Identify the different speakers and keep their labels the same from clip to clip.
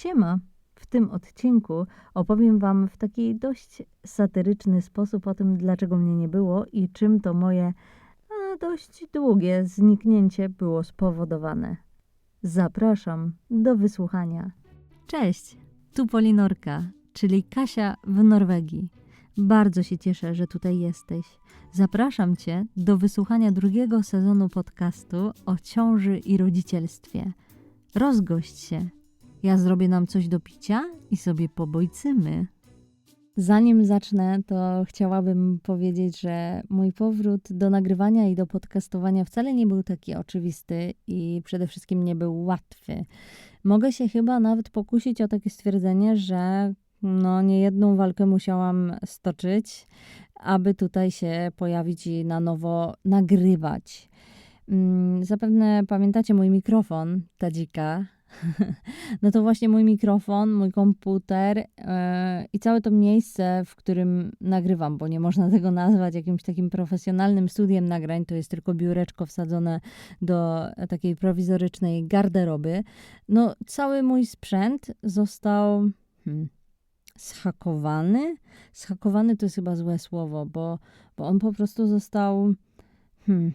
Speaker 1: Siema! W tym odcinku opowiem Wam w taki dość satyryczny sposób o tym, dlaczego mnie nie było i czym to moje a, dość długie zniknięcie było spowodowane. Zapraszam do wysłuchania. Cześć, tu Polinorka, czyli Kasia w Norwegii. Bardzo się cieszę, że tutaj jesteś. Zapraszam Cię do wysłuchania drugiego sezonu podcastu o ciąży i rodzicielstwie. Rozgość się. Ja zrobię nam coś do picia i sobie pobojcymy. Zanim zacznę, to chciałabym powiedzieć, że mój powrót do nagrywania i do podcastowania wcale nie był taki oczywisty i przede wszystkim nie był łatwy. Mogę się chyba nawet pokusić o takie stwierdzenie, że no, niejedną walkę musiałam stoczyć, aby tutaj się pojawić i na nowo nagrywać. Mm, Zapewne pamiętacie mój mikrofon, Tadzika. No to właśnie mój mikrofon, mój komputer yy, i całe to miejsce, w którym nagrywam, bo nie można tego nazwać jakimś takim profesjonalnym studiem nagrań, to jest tylko biureczko wsadzone do takiej prowizorycznej garderoby. No, cały mój sprzęt został hmm, schakowany. Schakowany to jest chyba złe słowo, bo, bo on po prostu został hmm,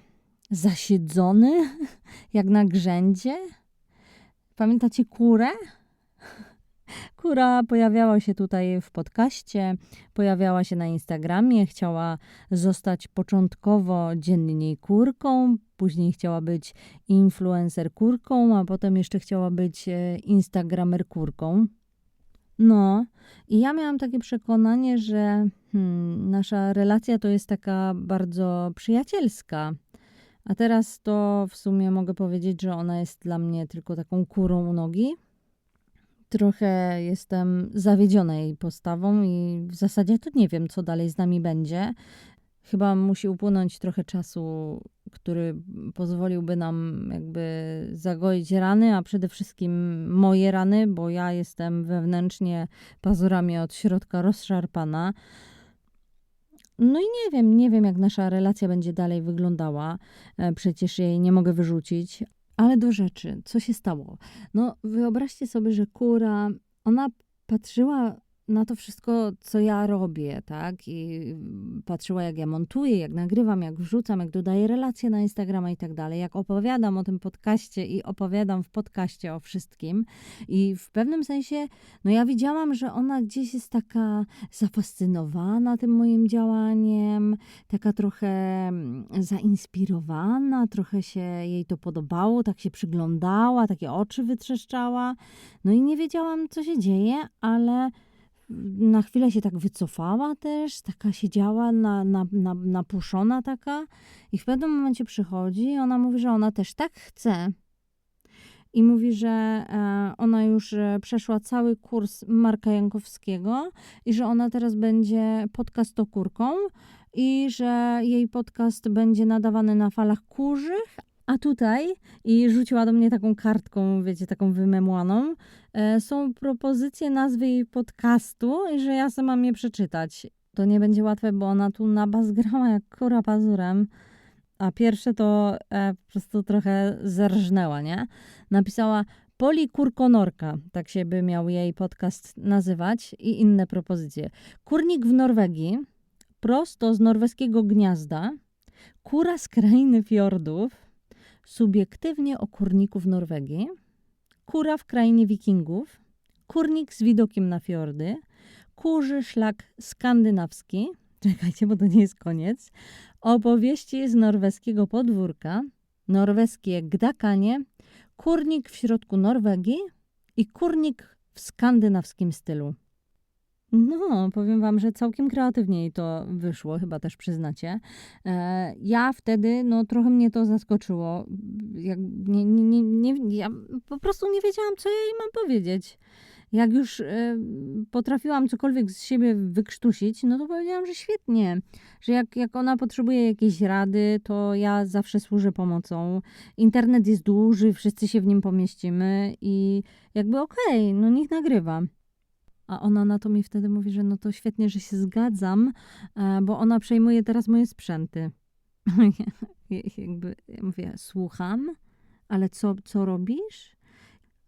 Speaker 1: zasiedzony jak na grzędzie. Pamiętacie kurę? Kura pojawiała się tutaj w podcaście, pojawiała się na Instagramie, chciała zostać początkowo dziennie kurką, później chciała być influencer kurką, a potem jeszcze chciała być e, instagramer kurką. No, i ja miałam takie przekonanie, że hmm, nasza relacja to jest taka bardzo przyjacielska. A teraz to w sumie mogę powiedzieć, że ona jest dla mnie tylko taką kurą u nogi. Trochę jestem zawiedziona jej postawą i w zasadzie to nie wiem, co dalej z nami będzie. Chyba musi upłynąć trochę czasu, który pozwoliłby nam jakby zagoić rany, a przede wszystkim moje rany, bo ja jestem wewnętrznie pazurami od środka rozszarpana. No i nie wiem, nie wiem, jak nasza relacja będzie dalej wyglądała. E, Przecież jej nie mogę wyrzucić. Ale do rzeczy, co się stało? No, wyobraźcie sobie, że kura, ona patrzyła na to wszystko, co ja robię, tak? I patrzyła, jak ja montuję, jak nagrywam, jak wrzucam, jak dodaję relacje na Instagrama i tak dalej, jak opowiadam o tym podcaście i opowiadam w podcaście o wszystkim. I w pewnym sensie, no ja widziałam, że ona gdzieś jest taka zafascynowana tym moim działaniem, taka trochę mm, zainspirowana, trochę się jej to podobało, tak się przyglądała, takie oczy wytrzeszczała. No i nie wiedziałam, co się dzieje, ale na chwilę się tak wycofała też, taka siedziała na, na, na, napuszona taka i w pewnym momencie przychodzi i ona mówi, że ona też tak chce. I mówi, że e, ona już e, przeszła cały kurs Marka Jankowskiego i że ona teraz będzie podcastokurką i że jej podcast będzie nadawany na falach kurzych, a tutaj, i rzuciła do mnie taką kartką, wiecie, taką wymemłaną, e, są propozycje nazwy jej podcastu i że ja sama mam je przeczytać. To nie będzie łatwe, bo ona tu na bas grała jak kura pazurem. A pierwsze to e, po prostu trochę zerżnęła, nie? Napisała Poli Kurkonorka, tak się by miał jej podcast nazywać i inne propozycje. Kurnik w Norwegii, prosto z norweskiego gniazda, kura z krainy fiordów, subiektywnie o kurniku w Norwegii, kura w krainie wikingów, kurnik z widokiem na fiordy, kurzy szlak skandynawski, czekajcie, bo to nie jest koniec, opowieści z norweskiego podwórka, norweskie gdakanie, kurnik w środku Norwegii i kurnik w skandynawskim stylu. No, powiem wam, że całkiem kreatywnie to wyszło, chyba też przyznacie. E, ja wtedy, no trochę mnie to zaskoczyło. Jak, nie, nie, nie, ja po prostu nie wiedziałam, co ja jej mam powiedzieć. Jak już e, potrafiłam cokolwiek z siebie wykrztusić, no to powiedziałam, że świetnie, że jak, jak ona potrzebuje jakiejś rady, to ja zawsze służę pomocą. Internet jest duży, wszyscy się w nim pomieścimy i jakby okej, no niech nagrywa. A ona na to mi wtedy mówi, że no to świetnie, że się zgadzam, e, bo ona przejmuje teraz moje sprzęty. Jakby ja mówię, słucham, ale co, co robisz?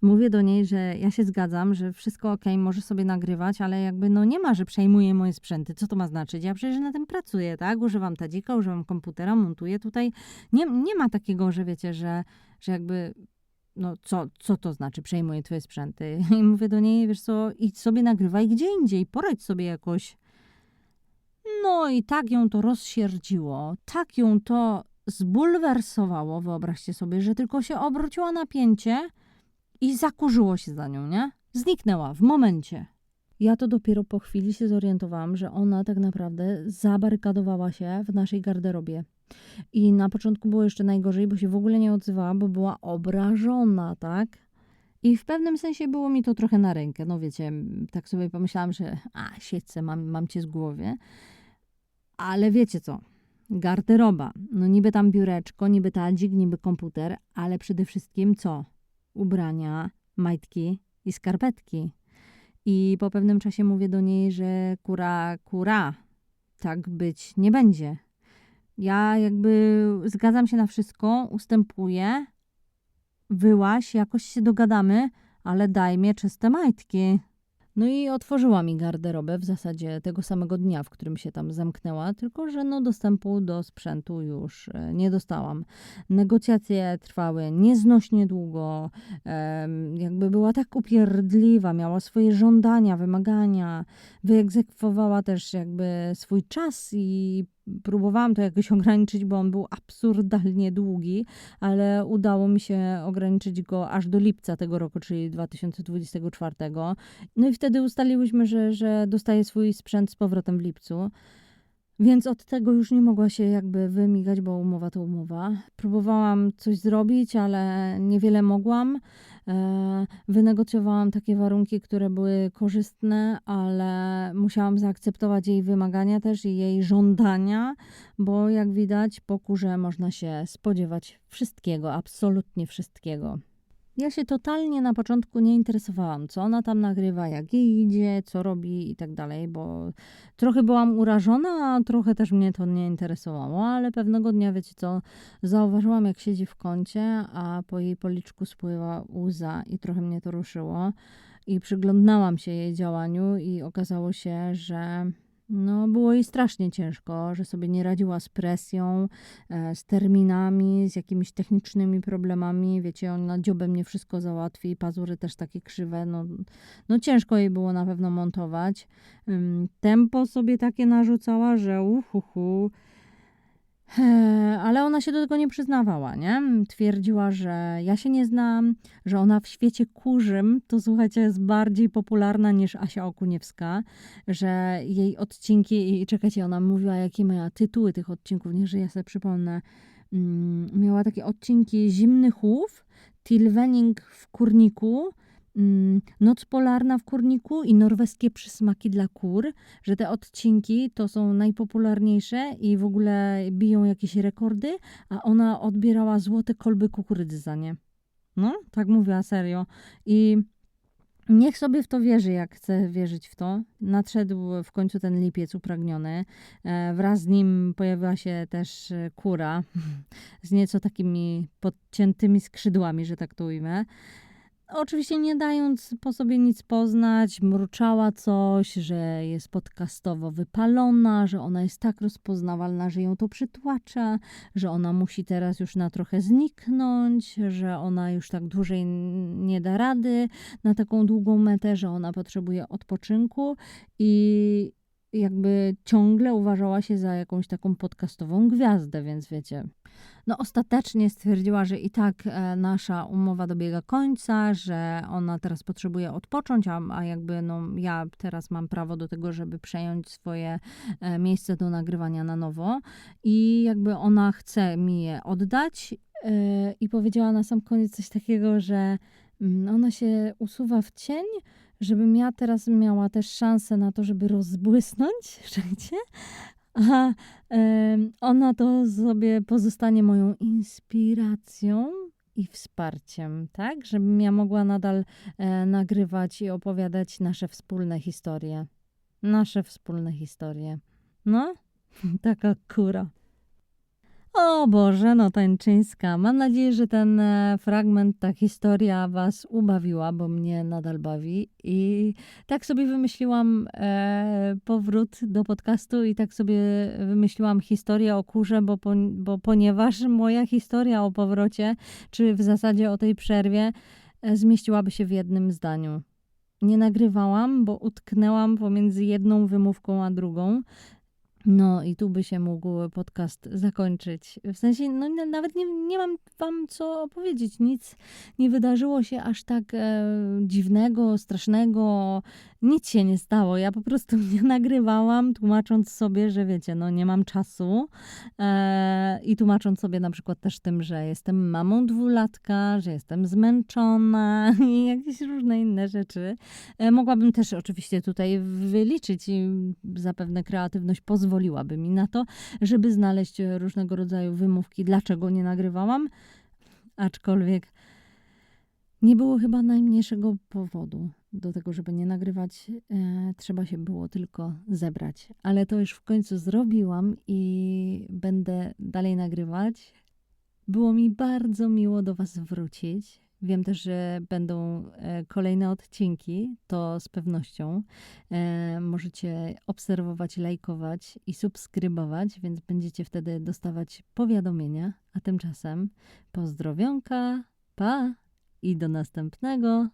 Speaker 1: Mówię do niej, że ja się zgadzam, że wszystko ok, może sobie nagrywać, ale jakby no nie ma, że przejmuję moje sprzęty. Co to ma znaczyć? Ja przecież na tym pracuję, tak? Używam tadzika, używam komputera, montuję tutaj. Nie, nie ma takiego, że wiecie, że, że jakby no co, co to znaczy przejmuję twoje sprzęty? I mówię do niej, wiesz co, idź sobie nagrywaj gdzie indziej, poradź sobie jakoś. No i tak ją to rozsierdziło, tak ją to zbulwersowało, wyobraźcie sobie, że tylko się obróciła na pięcie i zakurzyło się za nią, nie? Zniknęła w momencie. Ja to dopiero po chwili się zorientowałam, że ona tak naprawdę zabarykadowała się w naszej garderobie. I na początku było jeszcze najgorzej, bo się w ogóle nie odzywała, bo była obrażona, tak? I w pewnym sensie było mi to trochę na rękę. No wiecie, tak sobie pomyślałam, że a, siedźce, mam, mam cię z głowy. Ale wiecie co? Garderoba. No niby tam biureczko, niby tadzik, niby komputer, ale przede wszystkim co? Ubrania, majtki i skarpetki. I po pewnym czasie mówię do niej, że kura, kura, tak być nie będzie. Ja jakby zgadzam się na wszystko, ustępuję, wyłaś, jakoś się dogadamy, ale daj mi czyste majtki. No i otworzyła mi garderobę w zasadzie tego samego dnia, w którym się tam zamknęła, tylko że no dostępu do sprzętu już e, nie dostałam. Negocjacje trwały nieznośnie długo, jakby była tak upierdliwa, miała swoje żądania, wymagania, wyegzekwowała też jakby swój czas i próbowałam to jakoś ograniczyć, bo on był absurdalnie długi, ale udało mi się ograniczyć go aż do lipca tego roku, czyli 2024. No i wtedy ustaliłyśmy, że, że dostaję swój sprzęt z powrotem w lipcu. Więc od tego już nie mogła się jakby wymigać, bo umowa to umowa. Próbowałam coś zrobić, ale niewiele mogłam. E, wynegocjowałam takie warunki, które były korzystne, ale musiałam zaakceptować jej wymagania też i jej żądania, bo jak widać, po kurze można się spodziewać wszystkiego, absolutnie wszystkiego. Ja się totalnie na początku nie interesowałam, co ona tam nagrywa, jak jej idzie, co robi i tak dalej, bo trochę byłam urażona, a trochę też mnie to nie interesowało, ale pewnego dnia, wiecie co, zauważyłam, jak siedzi w kącie, a po jej policzku spływa łza i trochę mnie to ruszyło. I przyglądałam się jej działaniu i okazało się, że no, było jej strasznie ciężko, że sobie nie radziła z presją, e, z terminami, z jakimiś technicznymi problemami. Wiecie, ona dziobem nie wszystko załatwi, pazury też takie krzywe. No, no ciężko jej było na pewno montować. Tempo sobie takie narzucała, że uhuhu. Ale ona się do tego nie przyznawała, nie? Twierdziła, że ja się nie znam, że ona w świecie kurzym, to słuchajcie, jest bardziej popularna niż Asia Okuniewska, że jej odcinki, i czekajcie, ona mówiła, jakie miała tytuły tych odcinków, nie, że ja sobie przypomnę. Mm, miała takie odcinki Zimny Chów, Tilwening w Kurniku, Noc polarna w kurniku i norweskie przysmaki dla kur, że te odcinki to są najpopularniejsze i w ogóle biją jakieś rekordy, a ona odbierała złote kolby kukurydzy za nie. No, tak mówiła serio. I Niech sobie w to wierzy, jak chce wierzyć w to. Nadszedł w końcu ten lipiec upragniony. E, wraz z nim pojawiła się też kura z nieco takimi podciętymi skrzydłami, że tak to ujmę. Oczywiście nie dając po sobie nic poznać, mruczała coś, że jest podcastowo wypalona, że ona jest tak rozpoznawalna, że ją to przytłacza, że ona musi teraz już na trochę zniknąć, że ona już tak dłużej nie da rady na taką długą metę, że ona potrzebuje odpoczynku. I jakby ciągle uważała się za jakąś taką podcastową gwiazdę, więc wiecie. No ostatecznie stwierdziła, że i tak e, nasza umowa dobiega końca, że ona teraz potrzebuje odpocząć, a, a jakby no ja teraz mam prawo do tego, żeby przejąć swoje e, miejsce do nagrywania na nowo i jakby ona chce mi je oddać e, i powiedziała na sam koniec coś takiego, że mm, ona się usuwa w cień, żebym ja teraz miała też szansę na to, żeby rozbłysnąć, wiecie? A ona to sobie pozostanie moją inspiracją i wsparciem, tak? Żebym ja mogła nadal e, nagrywać i opowiadać nasze wspólne historie. Nasze wspólne historie. No, taka kura. O Boże, no tańczyńska. Mam nadzieję, że ten e, fragment, ta historia Was ubawiła, bo mnie nadal bawi. I tak sobie wymyśliłam e, powrót do podcastu i tak sobie wymyśliłam historię o kurze, bo, bo ponieważ moja historia o powrocie, czy w zasadzie o tej przerwie, e, zmieściłaby się w jednym zdaniu. Nie nagrywałam, bo utknęłam pomiędzy jedną wymówką a drugą. No i tu by się mógł podcast zakończyć. W sensie, no nawet nie, nie mam wam co opowiedzieć. Nic nie wydarzyło się aż tak e, dziwnego, strasznego. Nic się nie stało. Ja po prostu nie nagrywałam, tłumacząc sobie, że wiecie, no nie mam czasu. E, I tłumacząc sobie na przykład też tym, że jestem mamą dwulatka, że jestem zmęczona i jakieś różne inne rzeczy. E, Mogłabym też oczywiście tutaj wyliczyć i zapewne kreatywność pozwoliłaby mi na to, żeby znaleźć różnego rodzaju wymówki, dlaczego nie nagrywałam. Aczkolwiek nie było chyba najmniejszego powodu do tego, żeby nie nagrywać. E, trzeba się było tylko zebrać. Ale to już w końcu zrobiłam i będę dalej nagrywać. Było mi bardzo miło do Was wrócić. Wiem też, że będą e, kolejne odcinki, to z pewnością. E, możecie obserwować, lajkować i subskrybować, więc będziecie wtedy dostawać powiadomienia. A tymczasem pozdrowionka, pa i do następnego.